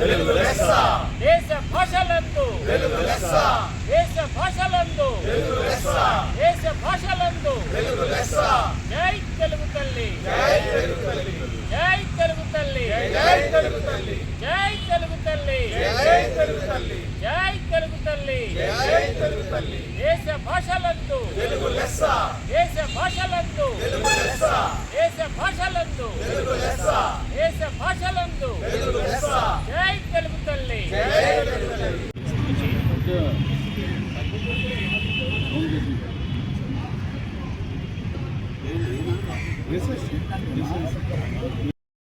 తెలుగు లెస్స దేశ భాషలందు. తెలుగు లెస్స దేశ భాషలందు. తెలుగు లెస్స దేశ భాషలందు. తెలుగు లెస్స జై తెలుగు తల్లి. జై తెలుగు తల్లి. జై తెలుగు తల్లి. జై తెలుగు తల్లి. జై తెలుగు తల్లి. జై తెలుగు తల్లి. జై తెలుగు తల్లి. జై తెలుగు తల్లి. దేశ భాషలందు. తెలుగు లెస్స దేశ భాషలందు. తెలుగు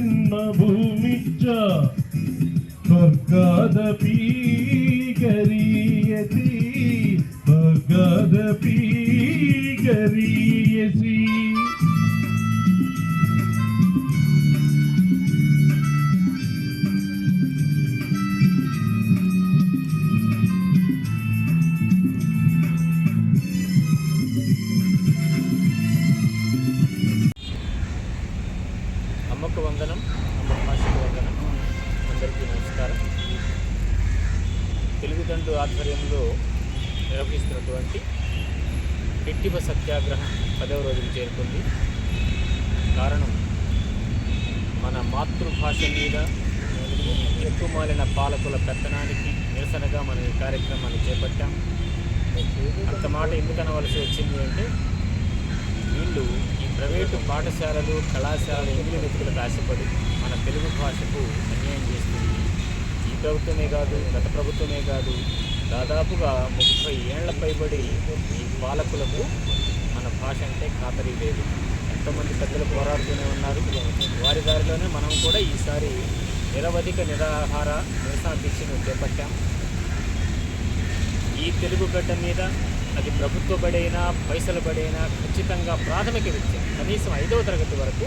ജന്മ ഭൂമിച്ച ഭഗത പീകരിയതി ഭഗത പീ ఆధ్వర్యంలో నిర్వహిస్తున్నటువంటి పెట్టిబ సత్యాగ్రహం పదవ రోజుకు చేరుకుంది. కారణం మన మాతృభాష మీద ఎక్కుమాలిన పాలకుల పెత్తనానికి నిరసనగా మనం ఈ కార్యక్రమాన్ని చేపట్టాం. అంత మాట ఎందుకు అనవలసి వచ్చింది అంటే వీళ్ళు ఈ ప్రైవేటు పాఠశాలలు కళాశాలలు ఇంగ్లీ వెతుకులకు ఆశపడి మన తెలుగు భాషకు అన్యాయం చేస్తుంది. ఈ ప్రభుత్వమే కాదు గత ప్రభుత్వమే కాదు దాదాపుగా ముప్పై ఏళ్ళ పైబడి ఈ పాలకులకు మన భాష అంటే ఖాతరీ లేదు. ఎంతోమంది పెద్దలు పోరాడుతూనే ఉన్నారు. వారి దారిలోనే మనం కూడా ఈసారి నిరవధిక నిరాహార నిరసన దీక్షను చేపట్టాం. ఈ తెలుగు గడ్డ మీద అది ప్రభుత్వ బడైనా పైసల బడైనా ఖచ్చితంగా ప్రాథమిక విద్య కనీసం ఐదవ తరగతి వరకు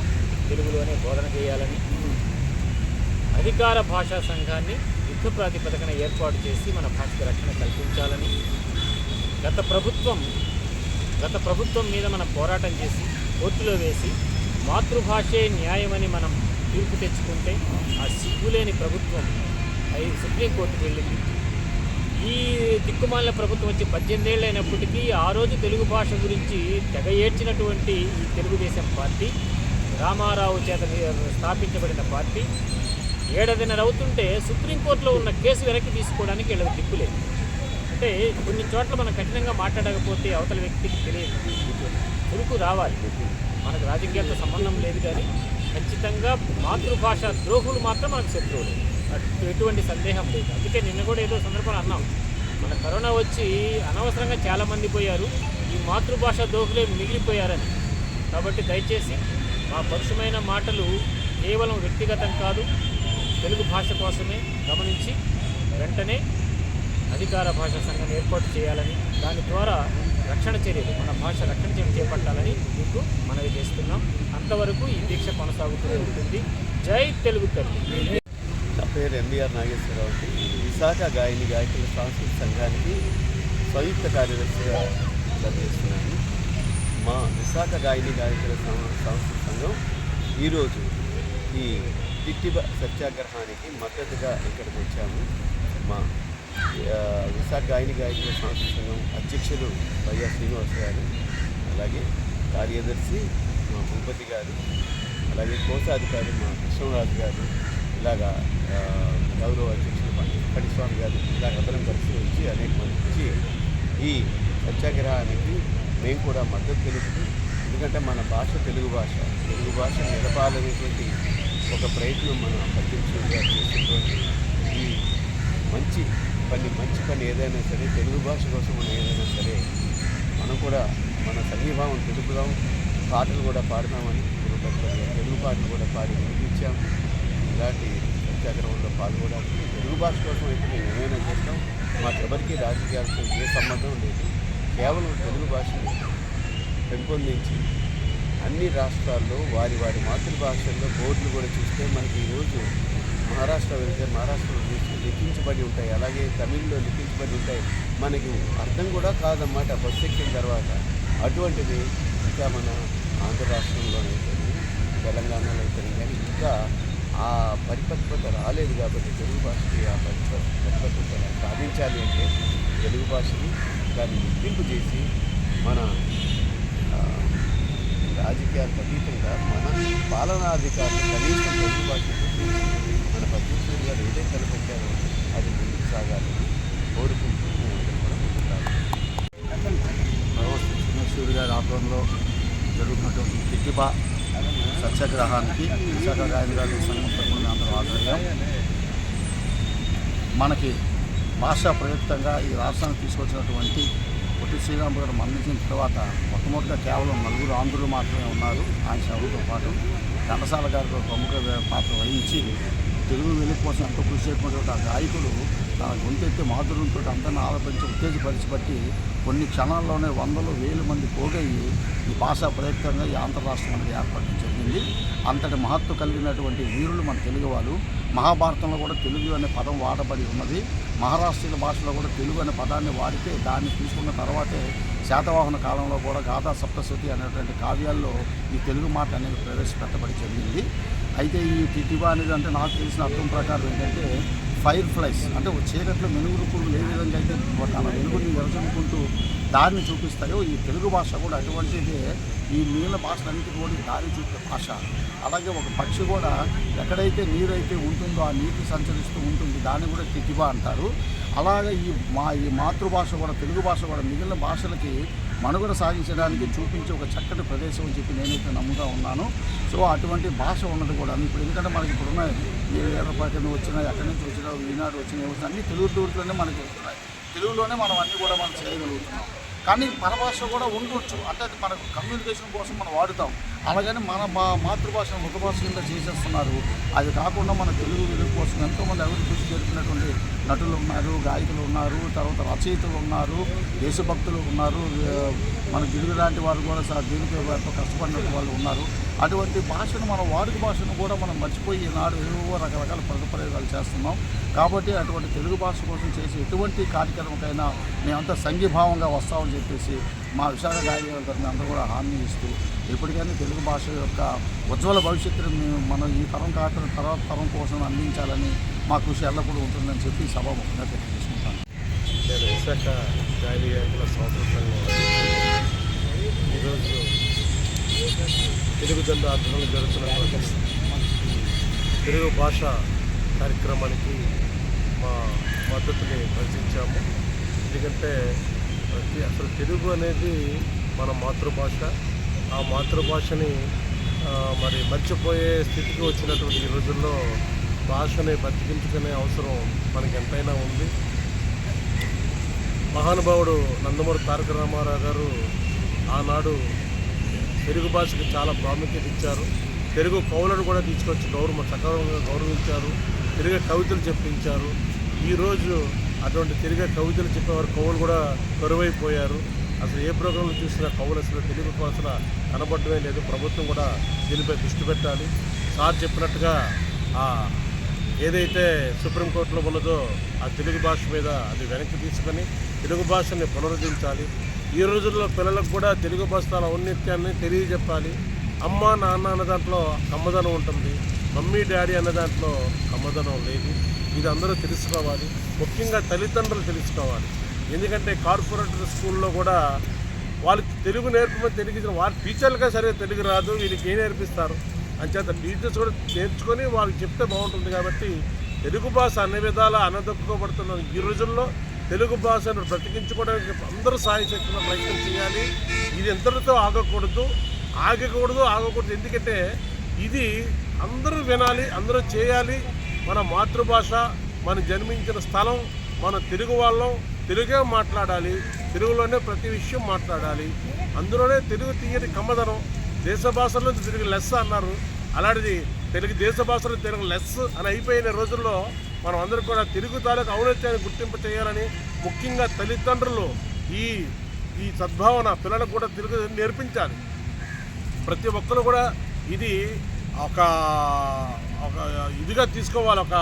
తెలుగులోనే బోధన చేయాలని అధికార భాషా సంఘాన్ని యుద్ధ ప్రాతిపదికన ఏర్పాటు చేసి మన భాషకు రక్షణ కల్పించాలని గత ప్రభుత్వం గత ప్రభుత్వం మీద మనం పోరాటం చేసి కోర్టులో వేసి మాతృభాషే న్యాయమని మనం తీర్పు తెచ్చుకుంటే ఆ సిగ్గులేని ప్రభుత్వం అయి సుప్రీంకోర్టుకు వెళ్ళింది. ఈ దిక్కుమాలిన ప్రభుత్వం వచ్చి పద్దెనిమిదేళ్ళు అయినప్పటికీ ఆ రోజు తెలుగు భాష గురించి తెగ ఏడ్చినటువంటి ఈ తెలుగుదేశం పార్టీ రామారావు చేత స్థాపించబడిన పార్టీ ఏడాదిన్నర అవుతుంటే సుప్రీంకోర్టులో ఉన్న కేసు వెనక్కి తీసుకోవడానికి వీళ్ళకి దిక్కులేదు అంటే కొన్ని చోట్ల మనం కఠినంగా మాట్లాడకపోతే అవతల వ్యక్తికి తెలియదు. ఉరుకు రావాలి. మనకు రాజకీయాలతో సంబంధం లేదు కానీ ఖచ్చితంగా మాతృభాష ద్రోహులు మాత్రం మనకు శత్రువులు. అటు ఎటువంటి సందేహం లేదు. అందుకే నిన్న కూడా ఏదో సందర్భంలో అన్నాం. మన కరోనా వచ్చి అనవసరంగా చాలామంది పోయారు. ఈ మాతృభాష ద్రోహులే మిగిలిపోయారని. కాబట్టి దయచేసి మా పరుషమైన మాటలు కేవలం వ్యక్తిగతం కాదు తెలుగు భాష కోసమే గమనించి వెంటనే అధికార భాషా సంఘం ఏర్పాటు చేయాలని దాని ద్వారా రక్షణ చర్యలు మన భాష రక్షణ చర్యలు చేపట్టాలని మీకు మనవి చేస్తున్నాం. అంతవరకు ఈ దీక్ష కొనసాగుతూ ఉంటుంది. జై తెలుగు తల్లి. నా పేరు ఎంబీఆర్ నాగేశ్వరరావు. విశాఖ గాయని గాయకుల సాంస్కృతిక సంఘానికి సంయుక్త కార్యదర్శిగా పనిచేస్తున్నాను. మా విశాఖ గాయని గాయకుల సాంస్కృతిక సంఘం ఈరోజు ఈ దిట్టిబ సత్యాగ్రహానికి మద్దతుగా ఇక్కడికి వచ్చాము మా విశాఖ గాయని గాయకుల సాంస్కృతిక సంఘం అధ్యక్షులు వైఎస్ శ్రీనివాస్ గారు అలాగే కార్యదర్శి మా భూపతి గారు అలాగే కోశాధికారి మా కృష్ణరాజు గారు ఇలాగా గౌరవ అధ్యక్షులు స్వామి గారు ఇలాగ అందరం కలిసి వచ్చి అనేక మంది వచ్చి ఈ సత్యాగ్రహానికి మేము కూడా మద్దతు తెలుపుతూ ఎందుకంటే మన భాష తెలుగు భాష. తెలుగు భాష నిలపాలనేటువంటి ఒక ప్రయత్నం మన అధ్యక్షులు గారు చేసినటువంటి ఈ మంచి పని మంచి పని ఏదైనా సరే తెలుగు భాష కోసం మనం ఏదైనా సరే మనం కూడా మన సంఘీభావం తెలుపుదాం పాటలు కూడా పాడదామని తెలుగు పాటలు కూడా పాడి వినిపించాం. ఇలాంటి సత్యాగ్రహంలో పాల్గొనడానికి తెలుగు భాష కోసం అయితే మేము ఏమైనా చేస్తాం. మాకెవరికి రాజకీయాలతో ఏ సంబంధం లేదు. కేవలం తెలుగు భాషను పెంపొందించి అన్ని రాష్ట్రాల్లో వారి వారి మాతృభాషల్లో బోర్డులు కూడా చూస్తే మనకి ఈరోజు మహారాష్ట్ర వెళ్తే మహారాష్ట్రలో చూస్తే లిఖించబడి ఉంటాయి. అలాగే తమిళ్ళో లిఖించబడి ఉంటాయి. మనకి అర్థం కూడా కాదన్నమాట. బస్సు ఎక్కిన తర్వాత అటువంటిది ఇంకా మన ఆంధ్ర రాష్ట్రంలోనైతే తెలంగాణలో అయితే కానీ ఇంకా ఆ పరిపక్వత రాలేదు కాబట్టి తెలుగు భాషకి ఆ పరిప పరిపక్వత సాధించాలి అంటే తెలుగు భాషని దాన్ని గుర్తింపు చేసి మన రాజకీయాలకు అతీతంగా మన పాలనాధికారులు కనీసం తెలుగు మన పద్మశ్రీ గారు ఏదైతే తలపెట్టారో అది ముందుకు సాగాలని కోరుకుంటూ మేమందరం సాగాలి ప్రవస్థ గారి ఆధ్వర్యంలో జరుగుతున్నటువంటి కిట్టిబా సత్యాగ్రహానికి విశాఖ గాయని గారి సంఘం తరఫున అందరం ఆధ్వర్యం మనకి భాషా ప్రయుక్తంగా ఈ రాష్ట్రానికి తీసుకొచ్చినటువంటి పొట్టి శ్రీరాములు గారు మరణించిన తర్వాత మొట్టమొదటిగా కేవలం నలుగురు ఆంధ్రులు మాత్రమే ఉన్నారు. ఆయన సేవలతో పాటు ఘంటసాల గారు ప్రముఖ పాత్ర వహించి తెలుగు వెలుగు కోసం ఎంతో కృషి చేసినటువంటి ఆ గాయకుడు తన గొంతెత్తి మాధుర్యంతో అందరిని ఆలపించి ఉత్తేజపరిచిపెట్టి కొన్ని క్షణాల్లోనే వందలు వేల మంది పోగయ్యి ఈ భాషా ప్రయుక్తంగా ఈ ఆంధ్ర రాష్ట్రం అనేది ఏర్పడడం జరిగింది. అంతటి మహత్వ కలిగినటువంటి వీరులు మన తెలుగు వాళ్ళు మహాభారతంలో కూడా తెలుగు అనే పదం వాడబడి ఉన్నది. మహారాష్ట్రీయ భాషలో కూడా తెలుగు అనే పదాన్ని వాడితే దాన్ని తీసుకున్న తర్వాతే శాతవాహన కాలంలో కూడా గాథా సప్తశతి అనేటువంటి కావ్యాల్లో ఈ తెలుగు మాట అనేది ప్రవేశపెట్టబడి జరిగింది. అయితే ఈ టిటివా అనేది అంటే నాకు తెలిసిన అర్థం ప్రకారం ఏంటంటే ఫైర్ ఫ్లైస్ అంటే చీకట్లో మెనుగురు పురుగులు ఏ విధంగా అయితే తన వెలుగుని విరచనుకుంటూ దారిని చూపిస్తాయో ఈ తెలుగు భాష కూడా అటువంటిదే. ఈ నీళ్ళ భాషలన్నిటికీ కూడా దారి చూపే భాష. అలాగే ఒక పక్షి కూడా ఎక్కడైతే నీరైతే ఉంటుందో ఆ నీటి సంచరిస్తూ ఉంటుంది దాన్ని కూడా తిటిబా అంటారు. అలాగే ఈ మా ఈ మాతృభాష కూడా తెలుగు భాష కూడా మిగిలిన భాషలకి మనుగడ సాగించడానికి చూపించే ఒక చక్కటి ప్రదేశం అని చెప్పి నేనైతే నమ్ముతా ఉన్నాను. సో అటువంటి భాష ఉన్నది కూడా. ఇప్పుడు ఎందుకంటే మనకి ఇప్పుడున్న ఉన్నాయి. ఏ ఏర్పాటు వచ్చినా ఎక్కడి నుంచి వచ్చినా ఈనాడు వచ్చినా అన్ని తెలుగు టూర్లోనే మనకి వస్తున్నాయి. తెలుగులోనే మనం అన్నీ కూడా మనం చేయగలుగుతున్నాం. కానీ పరభాష కూడా ఉండొచ్చు. అంటే మనకు కమ్యూనికేషన్ కోసం మనం వాడుతాం. అలాగని మన మా మాతృభాషను భాష కింద చేసేస్తున్నారు. అది కాకుండా మన తెలుగు వెలుగు కోసం ఎంతోమంది అభివృద్ధి కృషి చేరుకున్నటువంటి నటులు ఉన్నారు గాయకులు ఉన్నారు తర్వాత రచయితలు ఉన్నారు దేశభక్తులు ఉన్నారు మన గిడుగు లాంటి వారు కూడా సార్ దీనికి ఎంతో కష్టపడిన వాళ్ళు ఉన్నారు. అటువంటి భాషను మన వాడుక భాషను కూడా మనం మర్చిపోయి ఈనాడు ఏవో రకరకాల పదప్రయోగాలు చేస్తున్నాం. కాబట్టి అటువంటి తెలుగు భాష కోసం చేసే ఎటువంటి కార్యక్రమకైనా మేమంతా సంఘీభావంగా వస్తామని చెప్పేసి మా విశాఖ గాయకుల తరఫున అందరూ కూడా హామీ ఇస్తూ ఎప్పటికైనా తెలుగు భాష యొక్క ఉజ్వల భవిష్యత్తును మేము మనం ఈ తరం కాకుండా తర్వాత తరం కోసం అందించాలని మా కృషి ఎల్లప్పుడూ ఉంటుందని చెప్పి సభాముఖంగా తెలియజేసుకుంటాను. నేను విశాఖ గాయని గాయకుల ఈరోజు తెలుగు జెండా ఆధ్వర్యంలో జరుగుతున్నటువంటి తెలుగు భాష కార్యక్రమానికి మా మద్దతుని ప్రశ్నించాము ఎందుకంటే ప్రతి అసలు తెలుగు అనేది మన మాతృభాష. ఆ మాతృభాషని మరి మర్చిపోయే స్థితికి వచ్చినటువంటి ఈ రోజుల్లో భాషని బతికించుకునే అవసరం మనకి ఎంతైనా ఉంది. మహానుభావుడు నందమూరి తారక రామారావు గారు ఆనాడు తెలుగు భాషకు చాలా ప్రాముఖ్యత ఇచ్చారు. తెలుగు కవులను కూడా తీసుకొచ్చి గౌరవ సకాలంగా గౌరవించారు. తెలుగు కవితలు చెప్పించారు. ఈరోజు అటువంటి తెలుగు కవితలు చెప్పేవారు కవులు కూడా కరువైపోయారు. అసలు ఏ ప్రోగ్రాంలు చూసినా కవులు అసలు తెలుగు భాష కనబడమే లేదు. ప్రభుత్వం కూడా దీనిపై దృష్టి పెట్టాలి. సార్ చెప్పినట్టుగా ఆ ఏదైతే సుప్రీంకోర్టులో ఉన్నదో ఆ తెలుగు భాష మీద అది వెనక్కి తీసుకొని తెలుగు భాషని పునరుద్ధరించాలి. ఈ రోజుల్లో పిల్లలకు కూడా తెలుగు భాష తన ఔన్నత్యాన్ని తెలియజెప్పాలి. అమ్మ నాన్న అన్న దాంట్లో కమ్మదనం ఉంటుంది. మమ్మీ డాడీ అన్న దాంట్లో కమ్మదనం లేదు. ఇది అందరూ తెలుసుకోవాలి. ముఖ్యంగా తల్లిదండ్రులు తెలుసుకోవాలి. ఎందుకంటే కార్పొరేటర్ స్కూల్లో కూడా వాళ్ళకి తెలుగు నేర్పమని తెలిగించిన వాళ్ళ టీచర్లుగా సరే తెలుగు రాదు వీళ్ళకి ఏం నేర్పిస్తారు? అంచేత టీచర్స్ కూడా నేర్చుకొని వాళ్ళకి చెప్తే బాగుంటుంది కాబట్టి తెలుగు భాష అన్ని విధాలా అనదొక్కుకోబడుతున్న ఈ రోజుల్లో తెలుగు భాషను బ్రతికించుకోవడానికి అందరూ సాయశక్తిలో ప్రయత్నం చేయాలి. ఇది ఎంతటితో ఆగకూడదు ఆగకూడదు ఆగకూడదు. ఎందుకంటే ఇది అందరూ వినాలి అందరూ చేయాలి. మన మాతృభాష మన జన్మించిన స్థలం మన తెలుగు వాళ్ళం తెలుగే మాట్లాడాలి తెలుగులోనే ప్రతి విషయం మాట్లాడాలి. అందులోనే తెలుగు తీయని కమ్మదనం దేశ భాషల్లో తెలుగు లెస్ అన్నారు. అలాంటిది తెలుగు దేశ భాషలో తెలుగు లెస్ అని అయిపోయిన రోజుల్లో మనం అందరూ కూడా తెలుగు తాలూకు ఔన్నత్యాన్ని గుర్తింపు చేయాలని ముఖ్యంగా తల్లిదండ్రులు ఈ ఈ సద్భావన పిల్లలకు కూడా తెలుగు నేర్పించాలి. ప్రతి ఒక్కరు కూడా ఇది ఒక ఒక ఇదిగా తీసుకోవాలి ఒక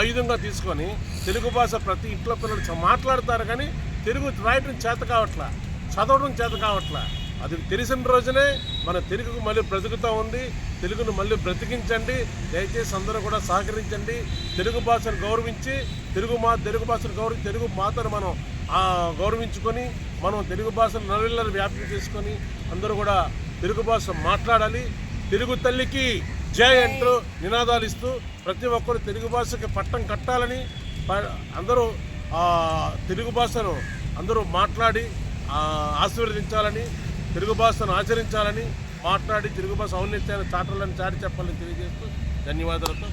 ఆయుధంగా తీసుకొని తెలుగు భాష ప్రతి ఇంట్లో పిల్లలు మాట్లాడతారు కానీ తెలుగు రాయటం చేత కావట్లా చదవడం చేత కావట్లా. అది తెలిసిన రోజునే మన తెలుగుకు మళ్ళీ బ్రతుకుతూ ఉంది తెలుగును మళ్ళీ బ్రతికించండి దయచేసి అందరూ కూడా సహకరించండి. తెలుగు భాషను గౌరవించి తెలుగు మా తెలుగు భాషను గౌరవించి తెలుగు మాతను మనం గౌరవించుకొని మనం తెలుగు భాషను నలువెల్లలు వ్యాప్తి చేసుకొని అందరూ కూడా తెలుగు భాష మాట్లాడాలి. తెలుగు తల్లికి జై అంటూ నినాదాలు ఇస్తూ ప్రతి ఒక్కరు తెలుగు భాషకి పట్టం కట్టాలని అందరూ తెలుగు భాషను అందరూ మాట్లాడి ఆశీర్వదించాలని తెలుగు భాషను ఆచరించాలని మాట్లాడి తెలుగు భాష ఔన్నత్యాన్ని చాటాలని చాటి చెప్పాలని తెలియజేస్తూ ధన్యవాదాలతో